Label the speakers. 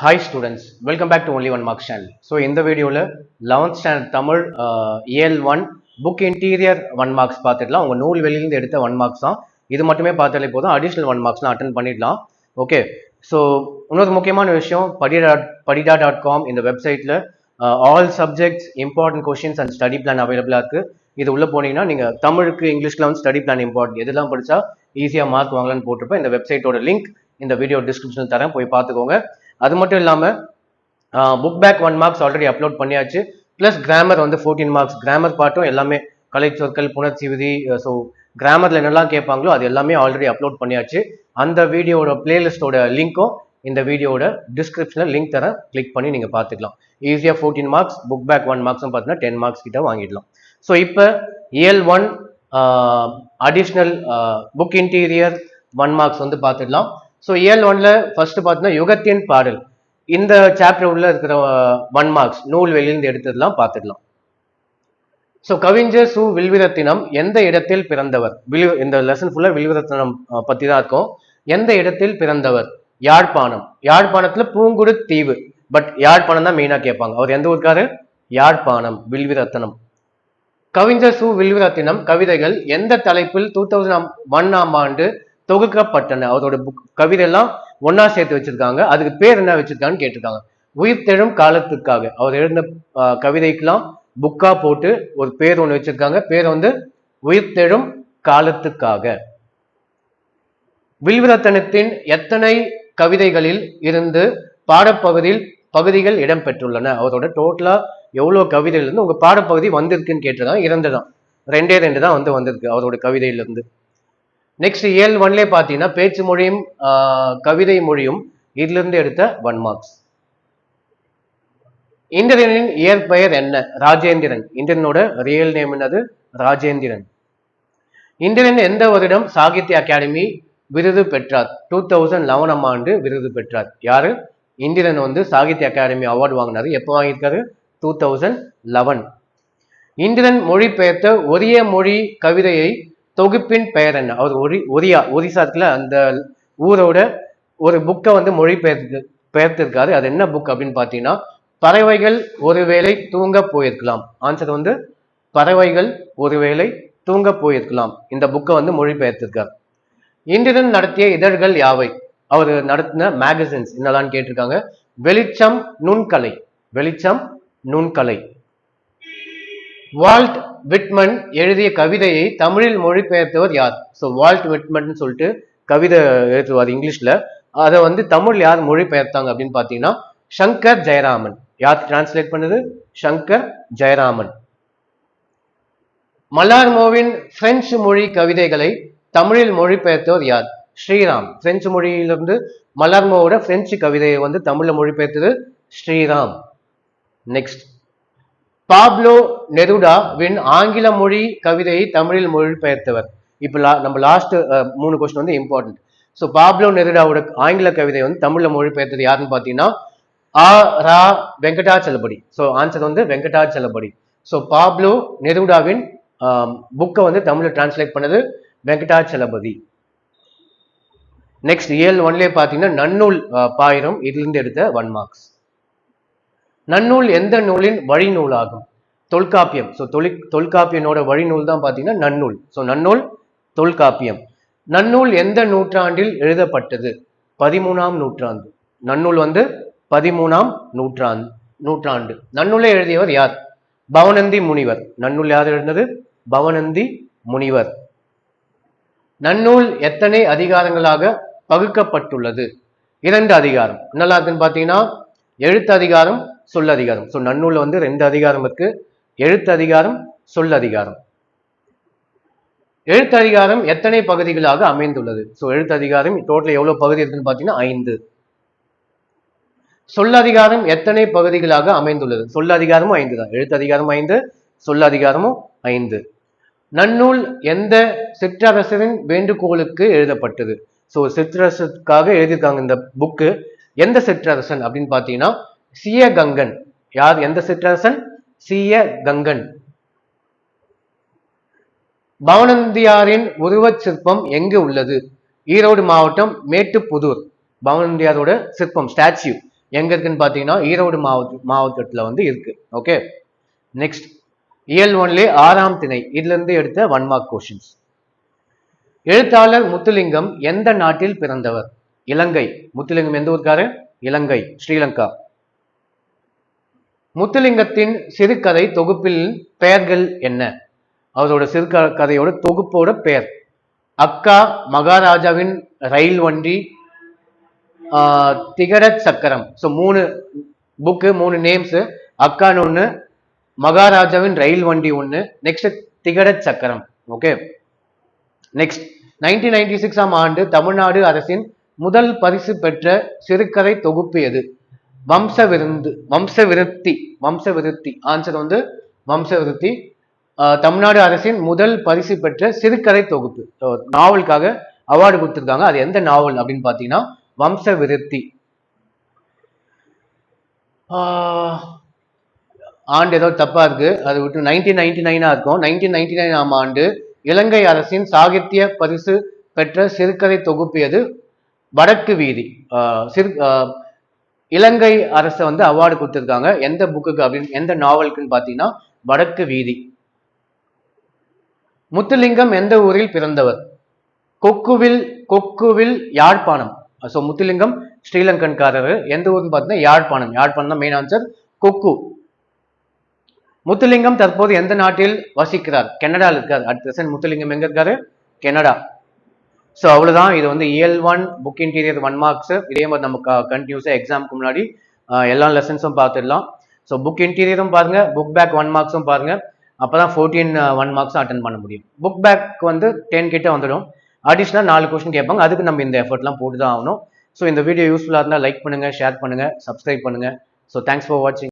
Speaker 1: Hi students welcome back to only one marks channel so இந்த வீடியோவில் eleventh standard Tamil AL one book interior one marks பார்த்துடலாம். உங்கள் நூல் வெளியிலேருந்து எடுத்த ஒன் மார்க்ஸ் தான். இது மட்டுமே பார்த்தாலே போதும். அடிஷ்னல் ஒன் மார்க்ஸ்லாம் அட்டன் பண்ணிடலாம். ஓகே ஸோ இன்னொரு முக்கியமான விஷயம் படிடா படிடா டாட் காம் இந்த வெப்சைட்டில் all subjects important questions and study plan அவைலபிளாக இருக்குது இது உள்ளே போனீங்கன்னா நீங்கள் தமிழுக்கு இங்கிலீஷில் வந்து ஸ்டடி பிளான் இம்பார்ட்டன்ட் எதெல்லாம் படித்தா ஈஸியாக மார்க் வாங்கலாம்னு போட்டிருப்பேன். இந்த வெப்சைட்டோட லிங்க் இந்த வீடியோ டிஸ்கிரிப்ஷனில் தரேன். போய் பார்த்துக்கோங்க. அது மட்டும் இல்லாமல் book back one marks already upload பண்ணியாச்சு. ப்ளஸ் கிராமர் வந்து ஃபோர்டீன் மார்க்ஸ் கிராமர் பாட்டும் எல்லாமே கலை சொற்கள் புணர்ச்சி விதி ஸோ கிராமரில் என்னெல்லாம் கேட்பாங்களோ அது எல்லாமே ஆல்ரெடி அப்லோட் பண்ணியாச்சு. அந்த வீடியோட பிளேலிஸ்டோட லிங்க்கும் இந்த வீடியோட டிஸ்கிரிப்ஷனில் லிங்க் தரேன். கிளிக் பண்ணி நீங்கள் பார்த்துக்கலாம் ஈஸியாக fourteen marks book back one மார்க்ஸ்னு பார்த்தீங்கன்னா டென் மார்க்ஸ் கிட்ட வாங்கிடலாம். ஸோ இப்போ இயல் one additional book interior one marks வந்து பார்த்துடலாம் ஸோ இயல் ஒன்ல ஃபர்ஸ்ட் பார்த்தீங்கன்னா யுகத்தின் பாடல். இந்த சாப்டர் உள்ள இருக்கிற ஒன் மார்க்ஸ் நூல் வெளியிலிருந்து எடுத்ததெல்லாம் பார்த்துடலாம். ஸோ கவிஞர் சு. வில்விரத்தினம் எந்த இடத்தில் பிறந்தவர்? வில் இந்த லெசன் ஃபுல்லாக வில்விரத்தினம் பற்றி தான் இருக்கும். எந்த இடத்தில் பிறந்தவர்? யாழ்ப்பாணம். யாழ்ப்பாணத்தில் பூங்குடு தீவு. பட் யாழ்ப்பாணம் தான் மெயினாக கேட்பாங்க. அவர் எந்த ஊருக்காரு? யாழ்ப்பாணம். வில்விரத்தனம். கவிஞர் சு. வில்விரத்தினம் கவிதைகள் எந்த தலைப்பில் டூ தௌசண்ட் ஒன்னாம் ஆண்டு தொகுக்கப்பட்டன. அவரோட புக் கவிதையெல்லாம் ஒன்னா சேர்த்து வச்சிருக்காங்க. அதுக்கு பேர் என்ன வச்சிருக்காங்கன்னு கேட்டிருக்காங்க. உயிர்த்தெழும் காலத்துக்காக அவர் எழுந்த கவிதைக்கெல்லாம் புக்கா போட்டு ஒரு பேர் ஒன்று வச்சிருக்காங்க. பேர் வந்து உயிர்த்தெழும் காலத்துக்காக. வில்விரத்தனத்தின் எத்தனை கவிதைகளில் இருந்து பாடப்பகுதியில் பகுதிகள் இடம்பெற்றுள்ளன? அவரோட டோட்டலா எவ்வளவு கவிதையிலிருந்து இருந்து உங்க பாடப்பகுதி வந்திருக்குன்னு கேட்டிருக்காங்க. இரண்டு தான். ரெண்டே ரெண்டு தான் வந்து வந்திருக்கு அவரோட கவிதையிலிருந்து. நெக்ஸ்ட் ஏழு ஒன்லேயே பார்த்தீங்கன்னா பேச்சு மொழியும் கவிதை மொழியும் இதுல இருந்து எடுத்த ஒன் மார்க்ஸ் இந்திரனின் இயற்பெயர் என்ன? ராஜேந்திரன். இந்திரனோட ரியல் நேம் என்னது? ராஜேந்திரன். இந்திரன் எந்த வருடம் சாகித்ய அகாடமி விருது பெற்றார்? டூ தௌசண்ட் லெவனாம் ஆண்டு விருது பெற்றார். யாரு? இந்திரன் வந்து சாகித்ய அகாடமி அவார்டு வாங்கினாரு எப்போ வாங்கியிருக்காரு? டூ தௌசண்ட் லெவன் இந்திரன் மொழிபெயர்த்த ஒரிய மொழி கவிதையை தொகுப்பின் பெயர் என்ன? அவர் ஒரி ஒரியா ஒரிசா இருக்குல்ல அந்த ஊரோட ஒரு புக்கை வந்து மொழிபெயர்த்து பெயர்த்திருக்காரு. அது என்ன புக் அப்படின்னு பார்த்தீங்கன்னா பறவைகள் ஒருவேளை தூங்க போயிருக்கலாம். ஆன்சர் வந்து பறவைகள் ஒருவேளை தூங்க போயிருக்கலாம். இந்த புக்கை வந்து மொழிபெயர்த்திருக்கார். இந்திரன் நடத்திய இதழ்கள் யாவை? அவர் நடத்தின மேகசின்ஸ் என்னெல்லாம் கேட்டிருக்காங்க. வெளிச்சம் நுண்கலை. வெளிச்சம் நுண்கலை. வால்ட் விட்மன் எழுதிய கவிதையை தமிழில் மொழிபெயர்த்தவர் யார்? ஸோ வால்ட் விட்மன் சொல்லிட்டு கவிதை எழுதுவார் இங்கிலீஷ்ல. அதை வந்து தமிழ் யார் மொழிபெயர்த்தாங்க அப்படின்னு பார்த்தீங்கன்னா சங்கர் ஜெயராமன். யார் டிரான்ஸ்லேட் பண்ணது? சங்கர் ஜெயராமன். மலார்மோவின் பிரெஞ்சு மொழி கவிதைகளை தமிழில் மொழிபெயர்த்தவர் யார்? ஸ்ரீராம். பிரெஞ்சு மொழியிலிருந்து மலார்மோவோட பிரெஞ்சு கவிதையை வந்து தமிழில் மொழிபெயர்த்தது ஸ்ரீராம். நெக்ஸ்ட் பாப்லோ நெருடாவின் ஆங்கில மொழி கவிதையை தமிழில் மொழிபெயர்த்தவர். இப்போ லா நம்ம லாஸ்ட் மூணு கொஸ்டின் வந்து இம்பார்ட்டன்ட் ஸோ பாப்லோ நெருடாவோட ஆங்கில கவிதை வந்து தமிழில் மொழிபெயர்த்தது யாருன்னு பார்த்தீங்கன்னா ஆ ரா வெங்கடாச்சலபடி ஸோ ஆன்சர் வந்து வெங்கடாச்சலபடி ஸோ பாப்லோ நெருடாவின் புக்கை வந்து தமிழில் டிரான்ஸ்லேட் பண்ணது வெங்கடாச்சலபதி. நெக்ஸ்ட் ஏழு ஒன்லேயே பார்த்தீங்கன்னா நன்னூல் பாயிரம் இதிலிருந்து எடுத்த ஒன் மார்க்ஸ் நன்னூல் எந்த நூலின் வழிநூலாகும்? தொல்காப்பியம். ஸோ தொழி தொல்காப்பியனோட வழிநூல் தான் பார்த்தீங்கன்னா நன்னூல். ஸோ நன்னூல் தொல்காப்பியம். நன்னூல் எந்த நூற்றாண்டில் எழுதப்பட்டது? பதிமூணாம் நூற்றாண்டு. நன்னூல் வந்து பதிமூணாம் நூற்றாண்டு நூற்றாண்டு. நன்னூலை எழுதியவர் யார்? பவனந்தி முனிவர். நன்னூல் யார் எழுந்தது பவனந்தி முனிவர். நன்னூல் எத்தனை அதிகாரங்களாக பகுக்கப்பட்டுள்ளது? இரண்டு அதிகாரம். என்னெல்லாம் இருக்குன்னு பார்த்தீங்கன்னா எழுத்து அதிகாரம் சொல் அதிகாரம். ஸோ நன்னூலில் வந்து ரெண்டு அதிகாரம் இருக்கு. எழுத்து அதிகாரம் சொல் அதிகாரம். எழுத்து அதிகாரம் எத்தனை பகுதிகளாக அமைந்துள்ளது? ஸோ எழுத்து அதிகாரம் டோட்டல் எவ்வளவு பகுதி இருக்குன்னு பார்த்தீங்கன்னா ஐந்து. சொல் அதிகாரம் எத்தனை பகுதிகளாக அமைந்துள்ளது? சொல் அதிகாரமும் ஐந்து தான். எழுத்து அதிகாரம் ஐந்து சொல் அதிகாரமும் ஐந்து. நன்னூல் எந்த சிற்றரசரின் வேண்டுகோளுக்கு எழுதப்பட்டது? ஸோ சிற்றரசுக்காக எழுதியிருக்காங்க இந்த புக்கு எந்த சிற்றரசன் அப்படின்னு பார்த்தீங்கன்னா சிய கங்கன் யார்? எந்த சிற்றரசன்? சிய கங்கன் பவனந்தியாரின் உருவச் சிற்பம் எங்கு உள்ளது? ஈரோடு மாவட்டம் மேட்டுப்புதூர். பவனந்தியாரோட சிற்பம் ஸ்டாச்சு. எங்க இருக்குன்னு பார்த்தீங்கன்னா ஈரோடு மாவட்ட மாவட்டத்தில் வந்து இருக்கு. ஓகே? நெக்ஸ்ட் இயல் ஒன்லே ஆறாம் திணை. இதுல இருந்து எடுத்த ஒன் மார்க் கொஸ்டின்ஸ் எழுத்தாளர் முத்துலிங்கம் எந்த நாட்டில் பிறந்தவர்? இலங்கை. முத்துலிங்கம் எந்த ஊருக்காரு? இலங்கை. ஸ்ரீலங்கா. முத்துலிங்கத்தின் சிறுகதை தொகுப்பில் பெயர்கள் என்ன? அவரோட சிறுகதையோட தொகுப்போட பெயர். அக்கா மகாராஜாவின் ரயில் வண்டி ஆஹ், திகடச் சக்கரம். ஸோ மூணு புக்கு மூணு நேம்ஸு அக்கான்னு ஒன்று மகாராஜாவின் ரயில் வண்டி ஒன்று next Thigadachakkaram. Okay next nineteen ninety சிக்ஸாம் ஆண்டு தமிழ்நாடு அரசின் முதல் பரிசு பெற்ற சிறுகதை தொகுப்பு எது? வம்ச விருந்து வம்ச விருத்தி வம்ச விருத்தி ஆன்சர் வந்து வம்ச விருத்தி தமிழ்நாடு அரசின் முதல் பரிசு பெற்ற சிறுகதை தொகுப்பு. நாவலுக்காக அவார்டு கொடுத்துருக்காங்க. அது எந்த நாவல் அப்படின்னு பார்த்தீங்கன்னா வம்ச விருத்தி ஆண்டு ஏதோ தப்பா இருக்கு. அது விட்டு நைன்டீன் நைன்டி நைனா இருக்கும். நைன்டீன் நைன்டி நைன் ஆம் ஆண்டு இலங்கை அரசின் சாகித்ய பரிசு பெற்ற சிறுகதை தொகுப்பு எது? வடக்கு வீதி. சிறு இலங்கை அரசை வந்து அவார்டு கொடுத்துருக்காங்க. எந்த புக்குக்கு அப்படின்னு எந்த நாவலுக்குன்னு பார்த்தீங்கன்னா வடக்கு வீதி. முத்துலிங்கம் எந்த ஊரில் பிறந்தவர்? கொக்குவில் கொக்குவில் யாழ்ப்பாணம். ஸோ முத்துலிங்கம் ஸ்ரீலங்கன்காரர். எந்த ஊர்னு பார்த்தீங்கன்னா யாழ்ப்பாணம். யாழ்ப்பாணம் தான் மெயின் ஆன்சர் கொக்கு. முத்துலிங்கம் தற்போது எந்த நாட்டில் வசிக்கிறார்? கனடாவில் இருக்கார். அட் பிரசன்ட் முத்துலிங்கம் எங்க இருக்காரு? கனடா. ஸோ அவ்வளோதான் இது வந்து இயல் one book interior one marks இதே மாதிரி நமக்கு கண்டினியூஸாக எக்ஸாமுக்கு முன்னாடி எல்லா லெசன்ஸும் பார்த்துடலாம். ஸோ புக் இன்டீரியரும் பாருங்கள் புக் பேக் ஒன் மார்க்ஸும் பாருங்கள் அப்போ தான் ஃபோர்டீன் ஒன் மார்க்ஸும் அட்டன் பண்ண முடியும். புக் பேக் வந்து டென் கிட்ட வந்துடும். அடிஷ்னலாக நாலு கொஸ்டின் கேட்பாங்க. அதுக்கு நம்ம இந்த எஃபர்ட்லாம் போட்டு தான் ஆகணும். ஸோ இந்த வீடியோ யூஸ்ஃபுல்லாக இருந்தால் லைக் பண்ணுங்கள் ஷேர் பண்ணுங்க சப்ஸ்கிரைப் பண்ணுங்கள் ஸோ தேங்க்ஸ் ஃபார் வாட்சிங்